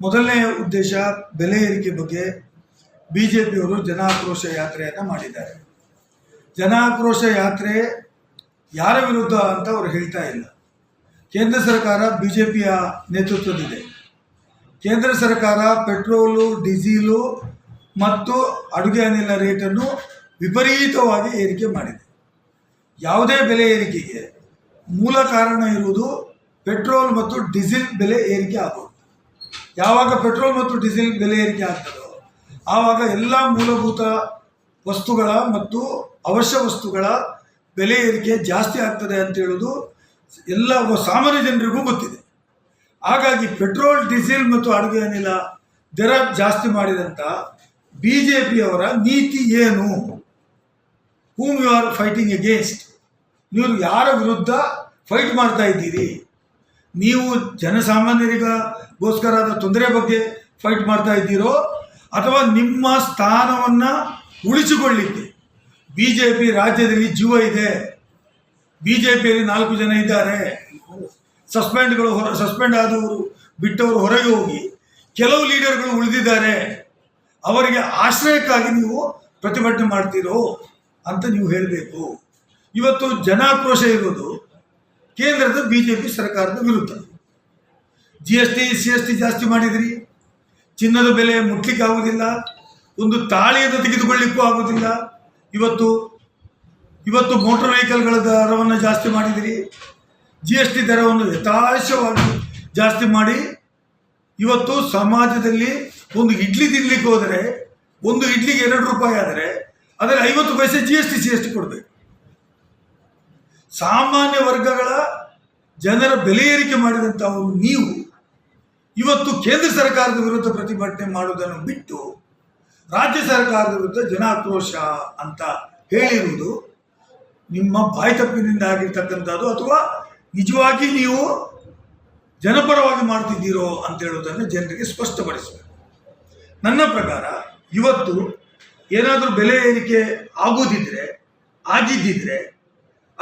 ಮೊದಲನೇ ಉದ್ದೇಶ ಬೆಲೆ ಏರಿಕೆ ಬಗ್ಗೆ ಬಿ ಜೆ ಪಿಯವರು ಜನಾಕ್ರೋಶ ಯಾತ್ರೆಯನ್ನು ಮಾಡಿದ್ದಾರೆ. ಜನಾಕ್ರೋಶ ಯಾತ್ರೆ ಯಾರ ವಿರುದ್ಧ ಅಂತ ಅವರು ಹೇಳ್ತಾ ಇಲ್ಲ. ಕೇಂದ್ರ ಸರ್ಕಾರ ಬಿ ಜೆ ಪಿಯ ನೇತೃತ್ವದಿದೆ ಕೇಂದ್ರ ಸರ್ಕಾರ ಪೆಟ್ರೋಲು, ಡೀಸೀಲು ಮತ್ತು ಅಡುಗೆ ಅನಿಲ ರೇಟನ್ನು ವಿಪರೀತವಾಗಿ ಏರಿಕೆ ಮಾಡಿದೆ. ಯಾವುದೇ ಬೆಲೆ ಏರಿಕೆಗೆ ಮೂಲ ಕಾರಣ ಇರುವುದು ಪೆಟ್ರೋಲ್ ಮತ್ತು ಡೀಸೆಲ್ ಬೆಲೆ ಏರಿಕೆ ಆಗೋದು. ಯಾವಾಗ ಪೆಟ್ರೋಲ್ ಮತ್ತು ಡೀಸೆಲ್ ಬೆಲೆ ಏರಿಕೆ ಆಗ್ತದೋ, ಆವಾಗ ಎಲ್ಲ ಮೂಲಭೂತ ವಸ್ತುಗಳ ಮತ್ತು ಅವಶ್ಯ ವಸ್ತುಗಳ ಬೆಲೆ ಏರಿಕೆ ಜಾಸ್ತಿ ಆಗ್ತದೆ ಅಂತ ಹೇಳೋದು ಎಲ್ಲ ಸಾಮಾನ್ಯ ಜನರಿಗೂ ಗೊತ್ತಿದೆ. ಹಾಗಾಗಿ ಪೆಟ್ರೋಲ್, ಡೀಸೆಲ್ ಮತ್ತು ಅಡುಗೆ ಅನಿಲ ದರ ಜಾಸ್ತಿ ಮಾಡಿದಂಥ ಬಿ ಜೆ ಪಿಯವರ ನೀತಿ ಏನು? Whom you are fighting against ನೀವು ಯಾರ ವಿರುದ್ಧ ಫೈಟ್ ಮಾಡ್ತಾ ಇದ್ದೀರಿ? ನೀವು ಜನಸಾಮಾನ್ಯರಿಗೋಸ್ಕರದ ತೊಂದರೆ ಬಗ್ಗೆ ಫೈಟ್ ಮಾಡ್ತಾ ಇದ್ದೀರೋ ಅಥವಾ ನಿಮ್ಮ ಸ್ಥಾನವನ್ನು ಉಳಿಸಿಕೊಳ್ಳಿಕ್ಕೆ ಬಿ ಜೆ ಪಿ ರಾಜ್ಯದಲ್ಲಿ ಜೀವ ಇದೆ ಬಿ ಜೆ ಪಿಯಲ್ಲಿ ನಾಲ್ಕು ಜನ ಇದ್ದಾರೆ ಸಸ್ಪೆಂಡ್ಗಳು ಹೊರ ಸಸ್ಪೆಂಡ್ ಆದವರು ಬಿಟ್ಟವರು ಹೊರಗೆ ಹೋಗಿ ಕೆಲವು ಲೀಡರ್ಗಳು ಉಳಿದಿದ್ದಾರೆ, ಅವರಿಗೆ ಆಶ್ರಯಕ್ಕಾಗಿ ನೀವು ಪ್ರತಿಭಟನೆ ಮಾಡ್ತೀರೋ ಅಂತ ನೀವು ಹೇಳಬೇಕು. ಇವತ್ತು ಜನಾಕ್ರೋಶ ಇರೋದು ಕೇಂದ್ರದ ಬಿ ಸರ್ಕಾರದ ವಿರುದ್ಧ. G S T C S T ಜಾಸ್ತಿ ಮಾಡಿದ್ರಿ. ಚಿನ್ನದ ಬೆಲೆ ಮುಟ್ಲಿಕ್ಕೆ ಆಗುವುದಿಲ್ಲ. ಒಂದು ತಾಳಿಯನ್ನು ತೆಗೆದುಕೊಳ್ಳಿಕ್ಕೂ ಆಗುವುದಿಲ್ಲ. ಇವತ್ತು ಇವತ್ತು ಮೋಟರ್ ವೆಹಿಕಲ್ಗಳ ದರವನ್ನು ಜಾಸ್ತಿ ಮಾಡಿದಿರಿ. ಜಿ ಎಸ್ ಟಿ ದರವನ್ನು ಯಥಾಶವಾಗಿ ಜಾಸ್ತಿ ಮಾಡಿ, ಇವತ್ತು ಸಮಾಜದಲ್ಲಿ ಒಂದು ಇಡ್ಲಿ ತಿನ್ಲಿಕ್ಕೆ ಹೋದರೆ, ಒಂದು ಇಡ್ಲಿಗೆ ಎರಡು ರೂಪಾಯಿ ಆದರೆ, ಅದರಲ್ಲಿ ಐವತ್ತು ಪೈಸೆ G S T C S T ಕೊಡಬೇಕು. ಸಾಮಾನ್ಯ ವರ್ಗಗಳ ಜನರ ಬೆಲೆ ಏರಿಕೆ ಮಾಡಿದಂಥವರು ನೀವು. ಇವತ್ತು ಕೇಂದ್ರ ಸರ್ಕಾರದ ವಿರುದ್ಧ ಪ್ರತಿಭಟನೆ ಮಾಡುವುದನ್ನು ಬಿಟ್ಟು ರಾಜ್ಯ ಸರ್ಕಾರದ ವಿರುದ್ಧ ಜನಾಕ್ರೋಶ ಅಂತ ಹೇಳಿರುವುದು ನಿಮ್ಮ ಬಾಯಿ ತಪ್ಪಿನಿಂದ ಆಗಿರ್ತಕ್ಕಂಥದ್ದು ಅಥವಾ ನಿಜವಾಗಿ ನೀವು ಜನಪರವಾಗಿ ಮಾಡ್ತಿದ್ದೀರೋ ಅಂತ ಹೇಳುವುದನ್ನು ಜನರಿಗೆ ಸ್ಪಷ್ಟಪಡಿಸಬೇಕು. ನನ್ನ ಪ್ರಕಾರ ಇವತ್ತು ಏನಾದರೂ ಬೆಲೆ ಏರಿಕೆ ಆಗೋದಿದ್ರೆ, ಆಗಿದ್ದಿದ್ರೆ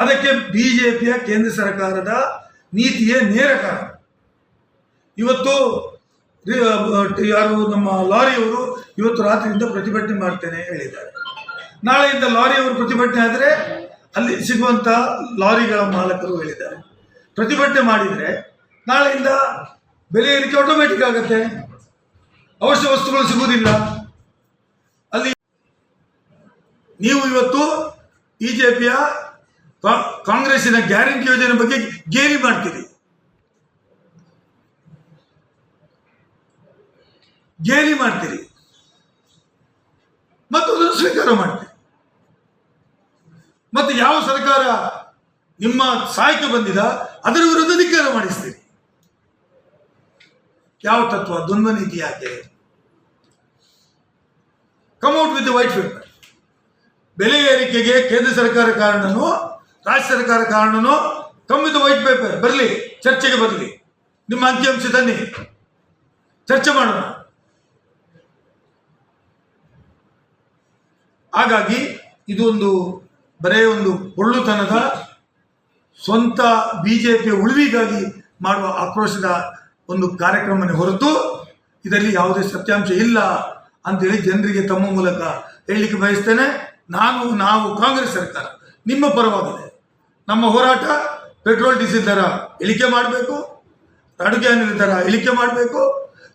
ಅದಕ್ಕೆ ಬಿಜೆಪಿಯ ಕೇಂದ್ರ ಸರ್ಕಾರದ ನೀತಿಯೇ ನೇರ ಕಾರಣ. ಇವತ್ತು ಯಾರು ನಮ್ಮ ಲಾರಿಯವರು ಇವತ್ತು ರಾತ್ರಿಯಿಂದ ಪ್ರತಿಭಟನೆ ಮಾಡ್ತೇನೆ ಹೇಳಿದ್ದಾರೆ. ನಾಳೆಯಿಂದ ಲಾರಿಯವರು ಪ್ರತಿಭಟನೆ ಆದರೆ ಅಲ್ಲಿ ಸಿಗುವಂಥ ಲಾರಿಗಳ ಮಾಲಕರು ಹೇಳಿದ್ದಾರೆ. ಪ್ರತಿಭಟನೆ ಮಾಡಿದರೆ ನಾಳೆಯಿಂದ ಬೆಲೆ ಏರಿಕೆ ಆಟೋಮೆಟಿಕ್ ಆಗುತ್ತೆ. ಅವಶ್ಯ ವಸ್ತುಗಳು ಸಿಗುವುದಿಲ್ಲ. ಅಲ್ಲಿ ನೀವು ಇವತ್ತು ಬಿಜೆಪಿಯ ಕಾಂಗ್ರೆಸ್ಸಿನ ಗ್ಯಾರಂಟಿ ಯೋಜನೆ ಬಗ್ಗೆ ಗೇಲಿ ಮಾಡ್ತೀರಿ. ಗೇಲಿ ಮಾಡ್ತೀರಿ. ಮತ್ತು ಅದನ್ನು ಸ್ವೀಕಾರ ಮಾಡ್ತೀರಿ. ಮತ್ತು ಯಾವ ಸರ್ಕಾರ ನಿಮ್ಮ ಸಹಾಯಕ್ಕೆ ಬಂದಿದ, ಅದರ ವಿರುದ್ಧ ಧಿಕ್ಕಾರ ಮಾಡಿಸ್ತೀರಿ. ಯಾವ ತತ್ವ? ದ್ವಂದ್ವ ನೀತಿ ಯಾಕೆ? ಕಮ್ಔಟ್ ವಿತ್ ವೈಟ್ ಪೇಪರ್ ಬೆಲೆ ಏರಿಕೆಗೆ ಕೇಂದ್ರ ಸರ್ಕಾರ ಕಾರಣನೋ ರಾಜ್ಯ ಸರ್ಕಾರ ಕಾರಣನು ಕಮ್ ವಿತ್ ವೈಟ್ ಪೇಪರ್ ಬರಲಿ, ಚರ್ಚೆಗೆ ಬರಲಿ. ನಿಮ್ಮ ಅಂಕಿಅಂಶ ತನ್ನಿ. ಚರ್ಚೆ ಮಾಡೋಣ. ಹಾಗಾಗಿ ಇದು ಒಂದು ಬರೇ ಒಂದು ಒಳ್ಳುತನದ ಸ್ವಂತ ಬಿ ಜೆ ಪಿಯ ಉಳಿವಿಗಾಗಿ ಮಾಡುವ ಆಕ್ರೋಶದ ಒಂದು ಕಾರ್ಯಕ್ರಮನೇ ಹೊರತು ಇದರಲ್ಲಿ ಯಾವುದೇ ಸತ್ಯಾಂಶ ಇಲ್ಲ ಅಂತೇಳಿ ಜನರಿಗೆ ತಮ್ಮ ಮೂಲಕ ಹೇಳಲಿಕ್ಕೆ ಬಯಸ್ತೇನೆ. ನಾನು, ನಾವು ಕಾಂಗ್ರೆಸ್ ಸರ್ಕಾರ, ನಿಮ್ಮ ಪರವಾಗಿದೆ. ನಮ್ಮ ಹೋರಾಟ ಪೆಟ್ರೋಲ್, ಡೀಸೆಲ್ ದರ ಇಳಿಕೆ ಮಾಡಬೇಕು ಅಡುಗೆ ಅನಿಲ ದರ ಇಳಿಕೆ ಮಾಡಬೇಕು,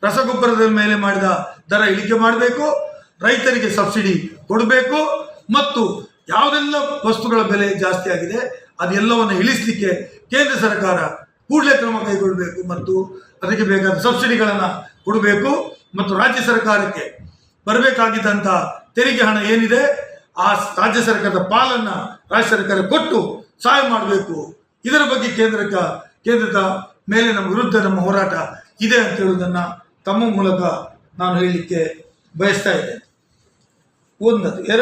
ರಸಗೊಬ್ಬರದ ಮೇಲೆ ಮಾಡಿದ ದರ ಇಳಿಕೆ ಮಾಡಬೇಕು, ರೈತರಿಗೆ ಸಬ್ಸಿಡಿ ಕೊಡಬೇಕು ಮತ್ತು ಯಾವುದೆಲ್ಲ ವಸ್ತುಗಳ ಬೆಲೆ ಜಾಸ್ತಿ ಆಗಿದೆ ಅದೆಲ್ಲವನ್ನು ಇಳಿಸಲಿಕ್ಕೆ ಕೇಂದ್ರ ಸರ್ಕಾರ ಕೂಡಲೇ ಕ್ರಮ ಕೈಗೊಳ್ಳಬೇಕು ಮತ್ತು ಅದಕ್ಕೆ ಬೇಕಾದ ಸಬ್ಸಿಡಿಗಳನ್ನು ಕೊಡಬೇಕು ಮತ್ತು ರಾಜ್ಯ ಸರ್ಕಾರಕ್ಕೆ ಬರಬೇಕಾಗಿದ್ದಂಥ ತೆರಿಗೆ ಹಣ ಏನಿದೆ, ಆ ರಾಜ್ಯ ಸರ್ಕಾರದ ಪಾಲನ್ನು ರಾಜ್ಯ ಸರ್ಕಾರ ಕೊಟ್ಟು ಸಹಾಯ ಮಾಡಬೇಕು. ಇದರ ಬಗ್ಗೆ ಕೇಂದ್ರಕ್ಕೆ ಕೇಂದ್ರದ ಮೇಲೆ ನಮ್ಮ ವಿರುದ್ಧ ನಮ್ಮ ಹೋರಾಟ ಇದೆ ಅಂತ ಹೇಳುವುದನ್ನು ತಮ್ಮ ಮೂಲಕ ನಾನು ಹೇಳಲಿಕ್ಕೆ ಬಯಸ್ತಾ ಇದ್ದೇನೆ. ಒಂದದು. ಎರಡು